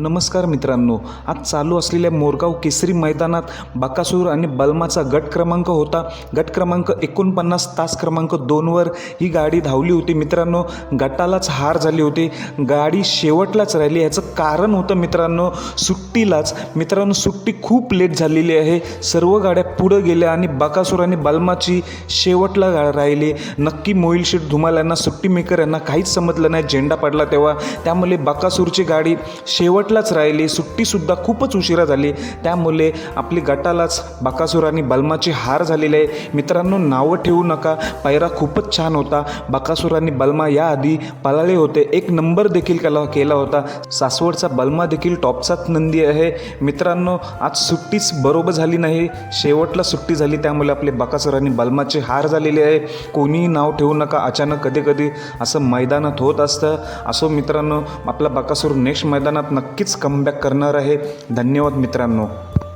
नमस्कार मित्रांनो आज चालू असलेल्या मोरगाव केसरी मैदानात बकासूर आणि बलमाचा गट क्रमांक होता. गट क्रमांक एकोणपन्नास तास क्रमांक दोनवर ही गाडी धावली होती. मित्रांनो गटालाच हार झाली होती. गाडी शेवटलाच राहिली. ह्याचं कारण होतं मित्रांनो सुट्टीलाच. मित्रांनो सुट्टी खूप लेट झालेली आहे. सर्व गाड्या पुढं गेल्या आणि बकासूर आणि बलमाची शेवटला गा राहिली. नक्की मोईल शेठ धुमाल यांना सुट्टी मेकर यांना काहीच समजलं नाही. झेंडा पडला तेव्हा. त्यामुळे बकासूरची गाडी शेवट शेवटलाच राहिली सुट्टीसुद्धा खूपच उशिरा झाली. त्यामुळे आपली गटालाच बकासूर आणि बलमाची हार झालेली आहे. मित्रांनो नावं ठेवू नका. पायरा खूपच छान होता. बकासूर आणि बलमा याआधी पळाले होते. एक नंबर देखील केला केला होता. सासवडचा बलमा देखील टॉपचाच नंदी आहे. मित्रांनो आज सुट्टीच बरोबर झाली नाही. शेवटला सुट्टी झाली. त्यामुळे आपले बकासूर आणि बलमाची हार झालेली आहे. कोणीही नाव ठेवू नका. अचानक कधी कधी असं मैदानात होत असतं. असो मित्रांनो आपला बकासूर नेक्स्ट मैदानात नक्कीच कमबॅक करणार आहे. धन्यवाद मित्रांनो.